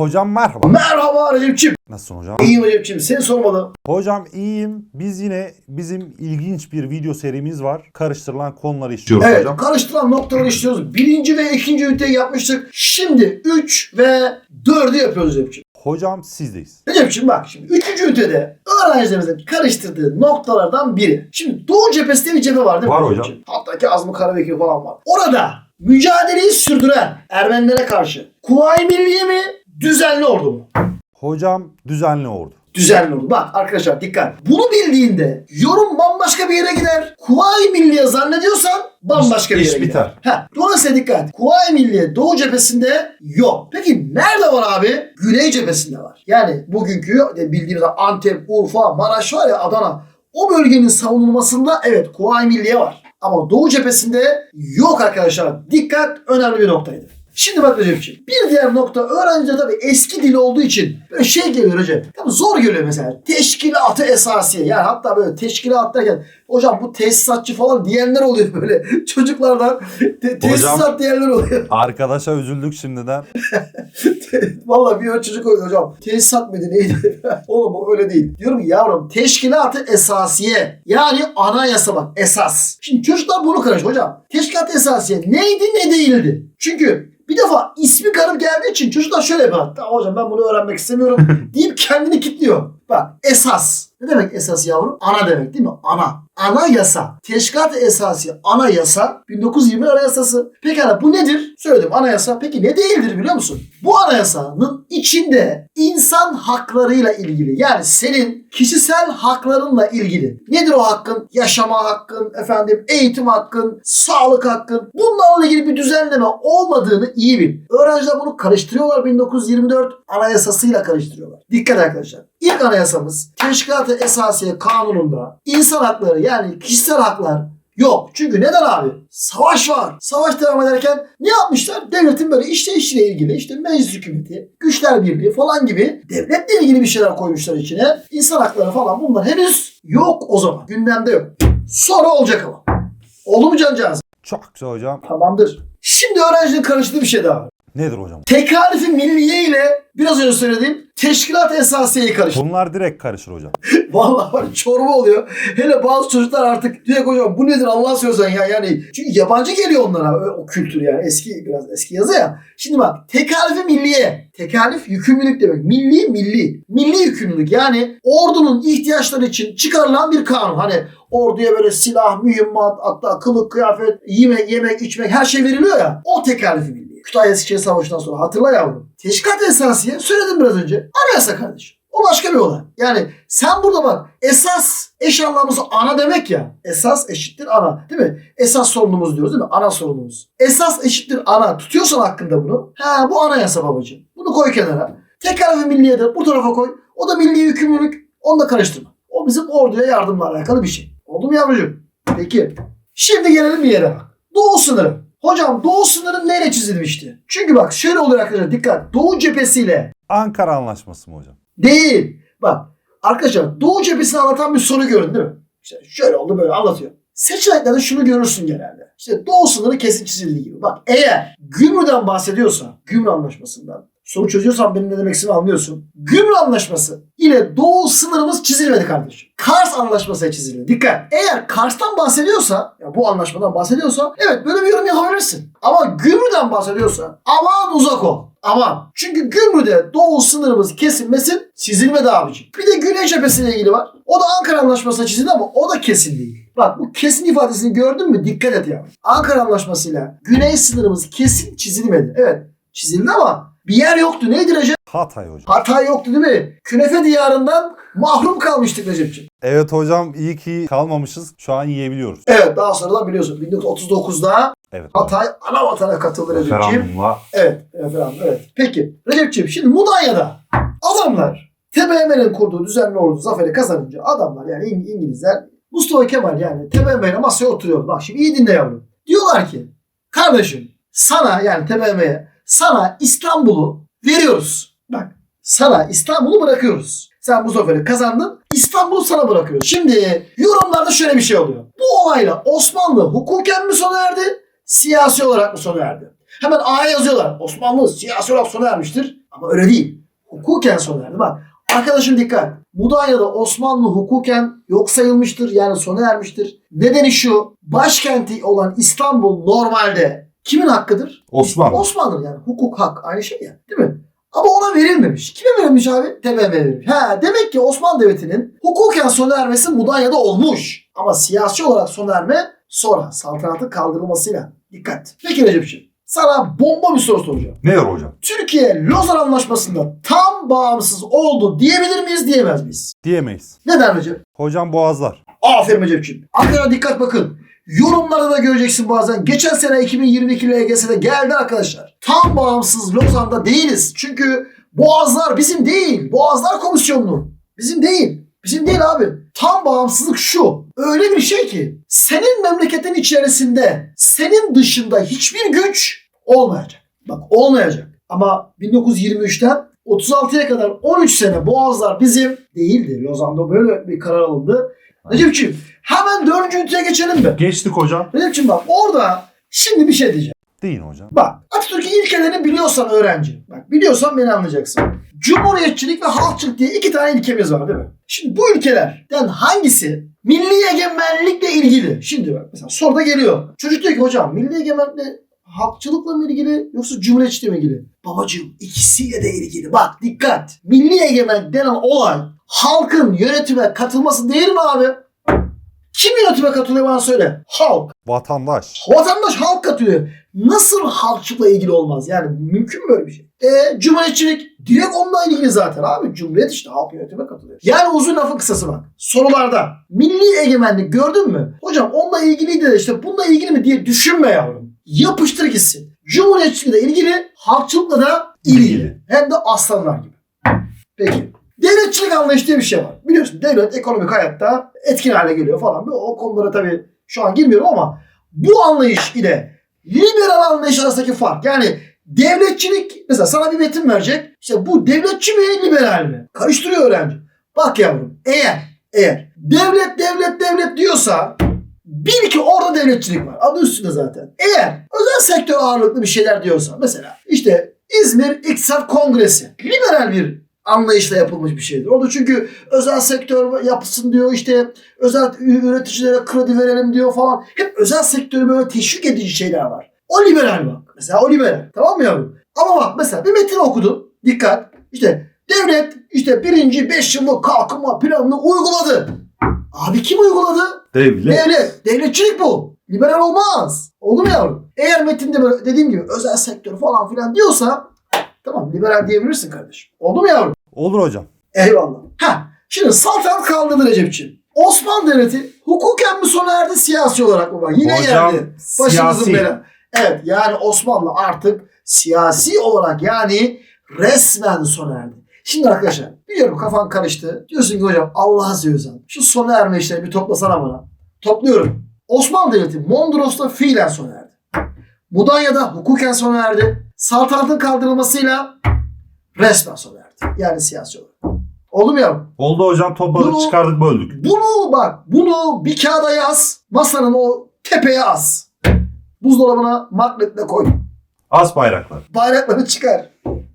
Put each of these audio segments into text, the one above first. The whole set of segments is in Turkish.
Hocam merhaba. Merhaba Recep'ciğim. Nasılsın hocam? İyiyim Recep'ciğim. Seni sormalı. Hocam iyiyim. Biz yine bizim ilginç bir video serimiz var. Karıştırılan konuları işliyoruz Evet hocam. karıştıran noktaları işliyoruz. Birinci ve ikinci üniteyi yapmıştık. Şimdi 3 ve 4'ü yapıyoruz Recep'ciğim. Hocam sizdeyiz. Recep'ciğim bak şimdi 3. ünitede öğrencilerimizin karıştırdığı noktalardan biri. Şimdi Doğu cephesinde bir cephe var değil mi? Var Recep'ciğim? Hatta ki Azmı Karabekir falan var. Orada mücadeleyi sürdüren Ermenilere karşı Kuvayi Milliye mi? Düzenli ordu mu? Hocam düzenli ordu. düzenli olur. Bak arkadaşlar dikkat. Bunu bildiğinde yorum bambaşka bir yere gider. Kuvayi Milliye zannediyorsan bambaşka bir İş yere gider. biter. Heh, dolayısıyla dikkat. Kuvayi Milliye Doğu cephesinde yok. Peki nerede var abi? Güney cephesinde var. Yani bugünkü bildiğimiz Antep, Urfa, Maraş var ya Adana. O bölgenin savunulmasında evet Kuvayi Milliye var. Ama Doğu cephesinde yok arkadaşlar. Dikkat önemli bir noktaydı. Şimdi bak Recep'ciğim. Bir diğer nokta öğrenciler tabii eski dil olduğu için böyle şey geliyor Recep. Tabii zor geliyor mesela. Teşkilatı esasiye. Yani hatta böyle teşkilat derken hocam bu tesisatçı falan diyenler oluyor böyle. Çocuklardan te- tesisat diyenler oluyor. Arkadaşa üzüldük şimdiden. Vallahi bir ön çocuk oluyor hocam. Tesisat mıydı neydi? Oğlum öyle değil. Diyorum ki yavrum teşkilatı esasiye. Yani anayasa bak esas. Şimdi çocuklar bunu karışıyor hocam. Teşkilat esasiye neydi ne değildi? Çünkü bir defa ismi garip geldiği için çocuklar şöyle bir hatta hocam ben bunu öğrenmek istemiyorum deyip kendini kilitliyor. Bak esas. Ne demek esas yavrum? Ana demek değil mi? Ana. Ana yasa. Teşkilat esası ana yasa 1920 anayasası. Pekala bu nedir? Söyledim anayasa. Peki ne değildir biliyor musun? Bu anayasanın içinde insan haklarıyla ilgili yani senin kişisel haklarınla ilgili. Nedir o hakkın? Yaşama hakkın, efendim eğitim hakkın, sağlık hakkın. Bunlarla ilgili bir düzenleme olmadığını iyi bil. Öğrenciler bunu karıştırıyorlar 1924 anayasasıyla karıştırıyorlar. Dikkat arkadaşlar. İlk anayasamız Teşkilat-ı Esasiye Kanunu'nda insan hakları yani kişisel haklar yok. Çünkü neden abi? Savaş var. Savaş devam ederken ne yapmışlar? Devletin böyle işleyişiyle ilgili işte meclis hükümeti, güçler birliği falan gibi devletle ilgili bir şeyler koymuşlar içine. İnsan hakları falan bunlar henüz yok o zaman. Gündemde yok. Sonra olacak ama. Oldu mu cancağız? Çok güzel hocam. Tamamdır. Şimdi öğrencinin karıştığı bir şey daha var. Nedir hocam? Tekalifi milliye ile biraz önce söylediğim teşkilat esasiyeyi karıştı. Bunlar direkt karışır hocam. Vallahi var çorba oluyor. Hele bazı çocuklar artık diyor hocam bu nedir Allah sözden ya yani. Çünkü yabancı geliyor onlara o kültür yani eski biraz eski yazı ya. Şimdi bak tekalifi milliye. Tekalif yükümlülük demek. Milli milli. Milli yükümlülük yani ordunun ihtiyaçları için çıkarılan bir kanun. Hani orduya böyle silah, mühimmat, hatta kılık, kıyafet, yemek, yemek, içmek her şey veriliyor ya. O tekalifi milli. Kütahya Eskişehir Savaşı'ndan sonra hatırla yavrum. Teşkilat esasiye söyledim biraz önce. Anayasa kardeşim. O başka bir olay. Yani sen burada bak esas eş anlamlısı ana demek ya. Esas eşittir ana. Değil mi? Esas sorunumuz diyoruz değil mi? Ana sorunumuz. Esas eşittir ana. Tutuyorsan hakkında bunu. Ha bu anayasa babacığım. Bunu koy kenara. Tekrar milliye de bu tarafa koy. O da milli yükümlülük. Onu da karıştırma. O bizim orduya yardımla alakalı bir şey. Oldu mu yavrucuğum? Peki. Şimdi gelelim bir yere. Doğu sınırı. Hocam doğu sınırı neyle çizilmişti? Çünkü bak şöyle oluyor arkadaşlar dikkat. Doğu cephesiyle Ankara Anlaşması mı hocam? Değil. Bak arkadaşlar Doğu cephesini anlatan bir soru görün değil mi? İşte şöyle oldu böyle anlatıyor. Seçeneklerde şunu görürsün genelde. İşte Doğu sınırı kesin çizildiği gibi. Bak eğer Gümrü'den bahsediyorsa, Gümrü Anlaşması'ndan soru çözüyorsan benim ne demek istediğimi anlıyorsun. Gümrü Anlaşması ile Doğu sınırımız çizilmedi kardeşim. Kars Anlaşması çizildi. Dikkat. Eğer Kars'tan bahsediyorsa, ya bu anlaşmadan bahsediyorsa evet böyle bir yorum yapabilirsin. Ama Gümrü'den bahsediyorsa aman uzak ol. Aman. Çünkü Gümrü'de Doğu sınırımız kesilmesin çizilmedi abicim. Bir de Güney cephesiyle ilgili var. O da Ankara Anlaşması'na çizildi ama o da kesin değil. Bak bu kesin ifadesini gördün mü? Dikkat et ya. Ankara Anlaşması'yla Güney sınırımız kesin çizilmedi. Evet çizildi ama bir yer yoktu. Neydi Recep? Hatay hocam. Hatay yoktu değil mi? Künefe diyarından mahrum kalmıştık Recep'ciğim. Evet hocam iyi ki kalmamışız. Şu an yiyebiliyoruz. Evet daha sonradan biliyorsun 1939'da Evet. Hatay ana vatana katıldı Recep'ciğim. Evet, referandum evet. Peki Recep'ciğim şimdi Mudanya'da adamlar TBMM'nin kurduğu düzenli ordu zaferi kazanınca adamlar yani İng- İngilizler Mustafa Kemal yani TBMM'yle masaya oturuyor. Bak şimdi iyi dinle yavrum. Diyorlar ki kardeşim sana yani TBMM'ye sana İstanbul'u veriyoruz. Bak sana İstanbul'u bırakıyoruz. Sen bu zaferi kazandın. İstanbul'u sana bırakıyoruz. Şimdi yorumlarda şöyle bir şey oluyor. Bu olayla Osmanlı hukuken mi sona erdi? Siyasi olarak mı sona erdi? Hemen A'ya yazıyorlar. Osmanlı siyasi olarak sona ermiştir. Ama öyle değil. Hukuken sona erdi. Bak arkadaşım dikkat. Mudanya'da Osmanlı hukuken yok sayılmıştır. Yani sona ermiştir. Nedeni şu. Başkenti olan İstanbul normalde kimin hakkıdır? Osmanlı. Osmanlı yani hukuk hak aynı şey ya değil mi? Ama ona verilmemiş. Kime verilmiş abi? TBMM'ye verilmiş. Ha, demek ki Osmanlı Devleti'nin hukuken sona ermesi Mudanya'da olmuş. Ama siyasi olarak sona erme sonra saltanatın kaldırılmasıyla. Dikkat. Peki Recep'ciğim sana bomba bir soru soracağım. Ne var hocam? Türkiye Lozan Anlaşması'nda tam bağımsız oldu diyebilir miyiz diyemez miyiz? Diyemeyiz. Neden Recep? Hocam boğazlar. Aferin Recep'ciğim. Arkadaşlar dikkat bakın. Yorumlarda da göreceksin bazen. Geçen sene 2022 LGS'de geldi arkadaşlar. Tam bağımsız Lozan'da değiliz. Çünkü Boğazlar bizim değil. Boğazlar Komisyonu. Bizim değil. Bizim değil abi. Tam bağımsızlık şu. Öyle bir şey ki senin memleketin içerisinde senin dışında hiçbir güç olmayacak. Bak olmayacak. Ama 1923'ten 36'ya kadar 13 sene Boğazlar bizim değildi. Lozan'da böyle bir karar alındı. Recep'ciğim hemen dördüncü üniteye geçelim mi? Geçtik hocam. Recep'ciğim bak orada şimdi bir şey diyeceğim. Deyin hocam. Bak Atatürk'ün ilkelerini biliyorsan öğrenci. Bak biliyorsan beni anlayacaksın. Cumhuriyetçilik ve halkçılık diye iki tane ilkemiz var değil mi? Şimdi bu ülkelerden hangisi milli egemenlikle ilgili? Şimdi bak mesela soruda geliyor. Çocuk diyor ki hocam milli egemenlikle halkçılıkla mı ilgili yoksa cumhuriyetçilikle mi ilgili? Babacığım ikisiyle de ilgili. Bak dikkat. Milli egemenlik denen olay halkın yönetime katılması değil mi abi? Kim yönetime katılıyor bana söyle. Halk. Vatandaş. Vatandaş halk katılıyor. Nasıl halkçılıkla ilgili olmaz? Yani mümkün mü böyle bir şey? E, cumhuriyetçilik direkt onunla ilgili zaten abi. Cumhuriyet işte halk yönetime katılıyor. Yani uzun lafın kısası bak. Sorularda milli egemenlik gördün mü? Hocam onunla ilgiliydi de işte bununla ilgili mi diye düşünme yavrum. Yapıştır gitsin. Cumhuriyetçilikle ilgili, halkçılıkla da ilgili. İlgili. Hem de aslanlar gibi. Peki. Devletçilik anlayışı diye bir şey var. Biliyorsun devlet ekonomik hayatta etkin hale geliyor falan. O konulara tabii şu an girmiyorum ama bu anlayış ile liberal anlayış arasındaki fark. Yani devletçilik mesela sana bir metin verecek. İşte bu devletçi mi liberal mi? Karıştırıyor öğrenci. Bak yavrum eğer eğer devlet devlet devlet diyorsa bil ki orada devletçilik var. Adı üstünde zaten. Eğer özel sektör ağırlıklı bir şeyler diyorsa mesela işte İzmir İktisat Kongresi liberal bir anlayışla yapılmış bir şeydir. O da çünkü özel sektör yapsın diyor işte özel üreticilere kredi verelim diyor falan. Hep özel sektörü böyle teşvik edici şeyler var. O liberal bak. Mesela o liberal. Tamam mı yavrum? Ama bak mesela bir metin okudun. Dikkat. İşte devlet işte birinci beş yıllık kalkınma planını uyguladı. Abi kim uyguladı? Devlet. Devlet. Devletçilik bu. Liberal olmaz. Oldu mu yavrum? Eğer metinde böyle dediğim gibi özel sektör falan filan diyorsa tamam liberal diyebilirsin kardeşim. Oldu mu yavrum? Olur hocam. Eyvallah. Ha, şimdi saltanat kaldırdı Recep'ciğim. Osmanlı Devleti hukuken mi sona erdi siyasi olarak mı? Bak yine hocam geldi. Başımızın siyasi. belası. Evet yani Osmanlı artık siyasi olarak yani resmen sona erdi. Şimdi arkadaşlar biliyorum kafan karıştı. Diyorsun ki hocam Allah'a seviyorsan şu sona erme işleri bir toplasana bana. Topluyorum. Osmanlı Devleti Mondros'ta fiilen sona erdi. Mudanya'da hukuken sona erdi. Saltanatın kaldırılmasıyla resmen sona erdi. Yani siyasi olarak. Oldu mu yavrum? Oldu hocam topladık Bunu- çıkardık böldük. Bunu bak bunu bir kağıda yaz. Masanın o tepeye as. Buzdolabına magnetle koy. As bayraklar. Bayrakları çıkar.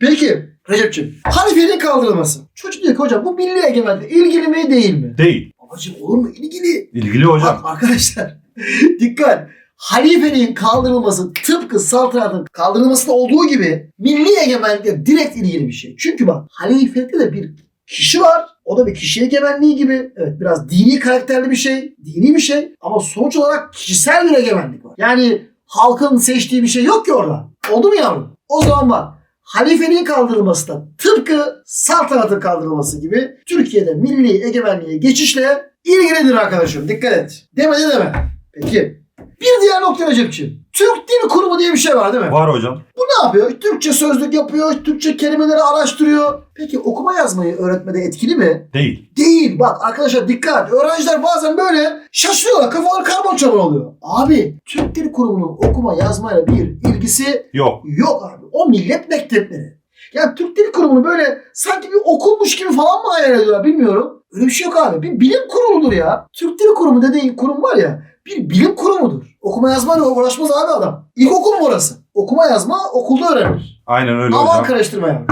Peki Recep'ciğim. Halifeliğin kaldırılması. Çocuk diyor ki hocam bu milli egemenlikle ilgili mi değil mi? Değil. Babacığım olur mu? İlgili. İlgili hocam. Bak arkadaşlar dikkat. Halifeliğin kaldırılması tıpkı saltanatın kaldırılmasında olduğu gibi milli egemenlikle direkt ilgili bir şey. Çünkü bak halifelikte de bir kişi var. O da bir kişi egemenliği gibi. Evet biraz dini karakterli bir şey. Dini bir şey. Ama sonuç olarak kişisel bir egemenlik var. Yani halkın seçtiği bir şey yok ki orada. Oldu mu yavrum? O zaman bak halifeliğin kaldırılması da tıpkı saltanatın kaldırılması gibi Türkiye'de milli egemenliğe geçişle ilgilidir arkadaşım. Dikkat et. Demedi deme. Peki. Bir diğer nokta Recep'ciğim. Türk Dil Kurumu diye bir şey var değil mi? Var hocam. Bu ne yapıyor? Türkçe sözlük yapıyor, Türkçe kelimeleri araştırıyor. Peki okuma yazmayı öğretmede etkili mi? Değil. Değil. Bak arkadaşlar dikkat. Öğrenciler bazen böyle şaşırıyorlar. Kafaları karbon çaban oluyor. Abi Türk Dil Kurumu'nun okuma yazmayla bir ilgisi Yok. yok abi. O millet mektepleri. Yani Türk Dil Kurumu'nu böyle sanki bir okulmuş gibi falan mı hayal ediyorlar bilmiyorum. Öyle bir şey yok abi. Bir bilim kurumudur ya. Türk Dil Kurumu dediğin kurum var ya bir bilim kurumudur. Okuma yazmayla uğraşmaz abi adam. İlkokul mu orası? Okuma yazma okulda öğrenir. Aynen öyle Aman hocam. karıştırma yani.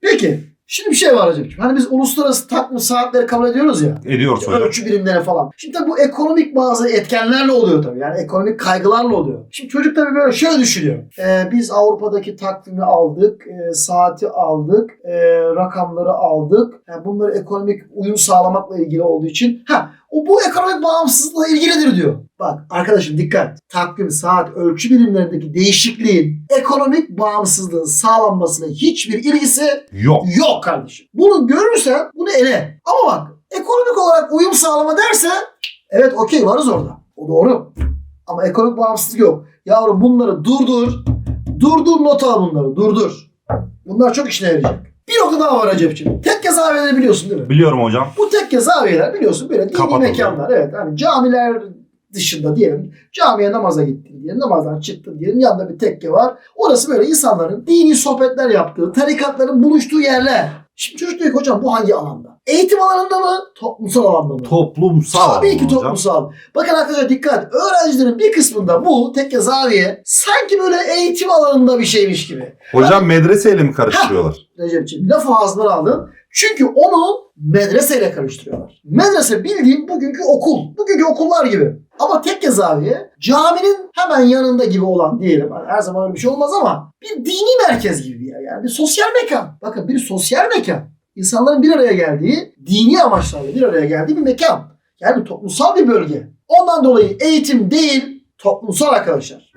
Peki. Şimdi bir şey var Recep'ciğim. Hani biz uluslararası takvim saatleri kabul ediyoruz ya. Ediyoruz hocam. Ölçü birimleri falan. Şimdi tabii bu ekonomik bazı etkenlerle oluyor tabii. Yani ekonomik kaygılarla oluyor. Şimdi çocuk tabii böyle şöyle düşünüyor. Ee, biz Avrupa'daki takvimi aldık, e, saati aldık, e, rakamları aldık. Yani bunları ekonomik uyum sağlamakla ilgili olduğu için ha o bu ekonomik bağımsızlıkla ilgilidir diyor. Bak arkadaşım dikkat. Takvim, saat, ölçü birimlerindeki değişikliğin ekonomik bağımsızlığın sağlanmasına hiçbir ilgisi Yok. Yok kardeşim. Bunu görürsen bunu ele. Ama bak ekonomik olarak uyum sağlama derse evet okey varız orada. O doğru. Ama ekonomik bağımsızlık yok. Yavrum bunları durdur. Durdur not al bunları. Durdur. Bunlar çok işine yarayacak. Bir nokta daha var Recep'ciğim. Tekke zaviyeleri biliyorsun değil mi? Biliyorum hocam. Bu tekke zaviyeler biliyorsun böyle dini Kapatıldı. mekanlar. Evet hani camiler dışında diyelim camiye namaza gittin diyelim namazdan çıktın diyelim yanında bir tekke var. Orası böyle insanların dini sohbetler yaptığı, tarikatların buluştuğu yerler. Şimdi çocuk diyor ki hocam bu hangi alanda? Eğitim alanında mı? Toplumsal alanda mı? Toplumsal. Tabii ki hocam. toplumsal. Bakın arkadaşlar dikkat. Öğrencilerin bir kısmında bu tekke zaviye sanki böyle eğitim alanında bir şeymiş gibi. Hocam medreseyle mi karıştırıyorlar? Recep'ciğim lafı ağzından aldın. Çünkü onu medreseyle karıştırıyorlar. Medrese bildiğin bugünkü okul. Bugünkü okullar gibi. Ama tekke zaviye caminin hemen yanında gibi olan diyelim. Hani her zaman öyle bir şey olmaz ama bir dini merkez gibi bir yer. Yani bir sosyal mekan. Bakın bir sosyal mekan. İnsanların bir araya geldiği, dini amaçlarla bir araya geldiği bir mekan. Yani toplumsal bir bölge. Ondan dolayı eğitim değil, toplumsal arkadaşlar.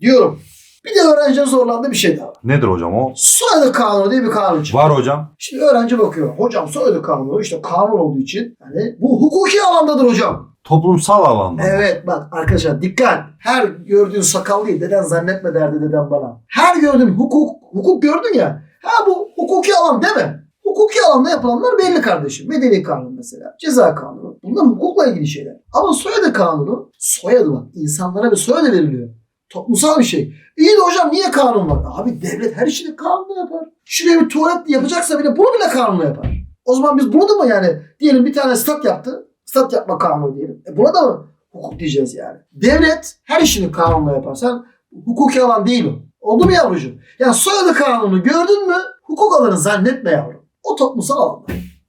Diyorum. Bir de öğrencinin zorlandığı bir şey daha var. Nedir hocam o? Soyadı kanunu diye bir kanun çıktı. Var hocam. Şimdi öğrenci bakıyor. Hocam soyadı kanunu işte kanun olduğu için hani bu hukuki alandadır hocam. Toplumsal alanda. Evet bak arkadaşlar dikkat. Her gördüğün sakallıyı deden zannetme derdi dedem bana. Her gördüğün hukuk, hukuk gördün ya. Ha bu hukuki alan deme. Hukuki alanda yapılanlar belli kardeşim. Medeni kanun mesela. Ceza kanunu. Bunlar hukukla ilgili şeyler. Ama soyadı kanunu soyadı bak. insanlara bir soyadı veriliyor. Toplumsal bir şey. İyi de hocam niye kanun var? Abi devlet her işini kanunla yapar. Şuraya bir tuvalet yapacaksa bile bunu bile kanunla yapar. O zaman biz bunu da mı yani diyelim bir tane stat yaptı. Stat yapma kanunu diyelim. E buna da mı hukuk diyeceğiz yani? Devlet her işini kanunla yapar. Sen hukuki alan değil o. Oldu mu yavrucuğum? Ya soyadı kanunu gördün mü hukuk alanı zannetme yavrum. O toplumsal alan.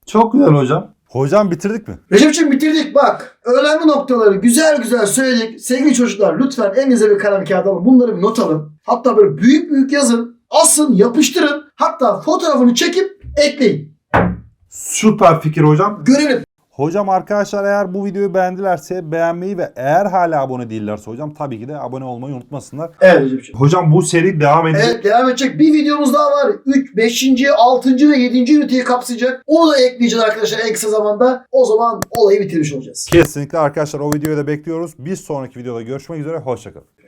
Çok güzel hocam. Hocam bitirdik mi? Recep'ciğim bitirdik bak. Önemli noktaları güzel güzel söyledik. Sevgili çocuklar lütfen elinize bir kalem kağıt alın. Bunları bir not alın. Hatta böyle büyük büyük yazın. Asın, yapıştırın. Hatta fotoğrafını çekip ekleyin. Süper fikir hocam. Görelim. Hocam arkadaşlar eğer bu videoyu beğendilerse beğenmeyi ve eğer hala abone değillerse hocam tabii ki de abone olmayı unutmasınlar. Evet Recep'ciğim. Hocam bu seri devam edecek. Evet devam edecek. Bir videomuz daha var. 3, 5. 6. ve 7. üniteyi kapsayacak. Onu da ekleyeceğiz arkadaşlar en kısa zamanda. O zaman olayı bitirmiş olacağız. Kesinlikle arkadaşlar o videoyu da bekliyoruz. Bir sonraki videoda görüşmek üzere. Hoşçakalın.